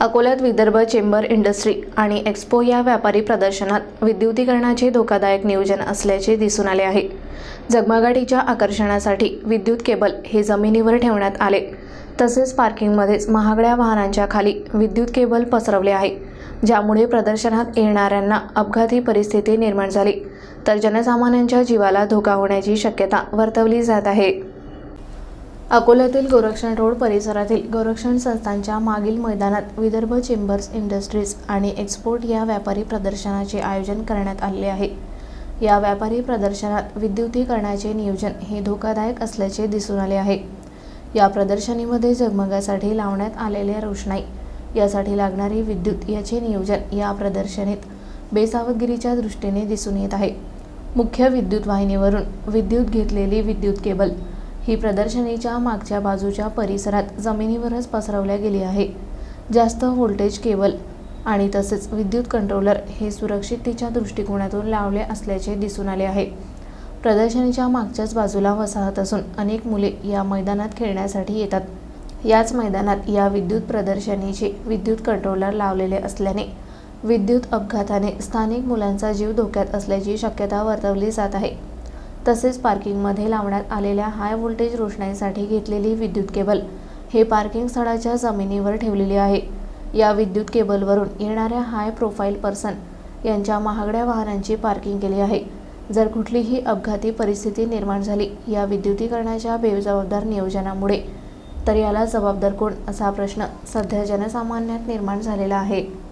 अकोल्यात Vidarbha chamber industry आणि expo या व्यापारी प्रदर्शनात विद्युतीकरणाचे धोकादायक नियोजन असल्याचे दिसून आले आहे. झगमगाटीच्या आकर्षणासाठी विद्युत केबल हे जमिनीवर ठेवण्यात आले. तसेच पार्किंगमध्येच महागड्या वाहनांच्या खाली विद्युत केबल पसरवले आहे ज्यामुळे प्रदर्शनात येणाऱ्यांना अपघाती परिस्थिती निर्माण झाली. तर जनसामान्यांच्या जीवाला धोका होण्याची शक्यता वर्तवली जात आहे. अकोल्यातील गोरक्षण रोड परिसरातील गोरक्षण संस्थांच्या मागील मैदानात विदर्भ चेंबर्स इंडस्ट्रीज आणि एक्सपोर्ट या व्यापारी प्रदर्शनाचे आयोजन करण्यात आले आहे. या व्यापारी प्रदर्शनात विद्युतीकरणाचे नियोजन हे धोकादायक असल्याचे दिसून आले आहे. या प्रदर्शनीमध्ये जगमगासाठी लावण्यात आलेल्या रोषणाई यासाठी लागणारी विद्युत याचे नियोजन या प्रदर्शनीत बेसावधगिरीच्या दृष्टीने दिसून येत आहे. मुख्य विद्युत वाहिनीवरून विद्युत घेतलेली विद्युत केबल ही प्रदर्शनीच्या मागच्या बाजूच्या परिसरात जमिनीवरच पसरवल्या गेली आहे. जास्त व्होल्टेज केबल आणि तसेच विद्युत कंट्रोलर हे सुरक्षिततेच्या दृष्टिकोनातून लावले असल्याचे दिसून आले आहे. प्रदर्शनीच्या मागच्याच बाजूला वसाहत असून अनेक मुले या मैदानात खेळण्यासाठी येतात. याच मैदानात या विद्युत प्रदर्शनीचे विद्युत कंट्रोलर लावलेले असल्याने विद्युत अपघाताने स्थानिक मुलांचा जीव धोक्यात असल्याची शक्यता वर्तवली जात आहे. तसेच पार्किंगमध्ये लावण्यात आलेल्या हाय व्होल्टेज रोषणाईसाठी घेतलेली विद्युत केबल हे पार्किंग स्थळाच्या जमिनीवर ठेवलेली आहे. या विद्युत केबलवरून येणाऱ्या हाय प्रोफाईल पर्सन यांच्या महागड्या वाहनांची पार्किंग केली आहे. जर कुठलीही अपघाती परिस्थिती निर्माण झाली या विद्युतीकरणाच्या बेजबाबदार नियोजनामुळे तर याला जबाबदार कोण असा प्रश्न सध्या जनसामान्यात निर्माण झालेला आहे.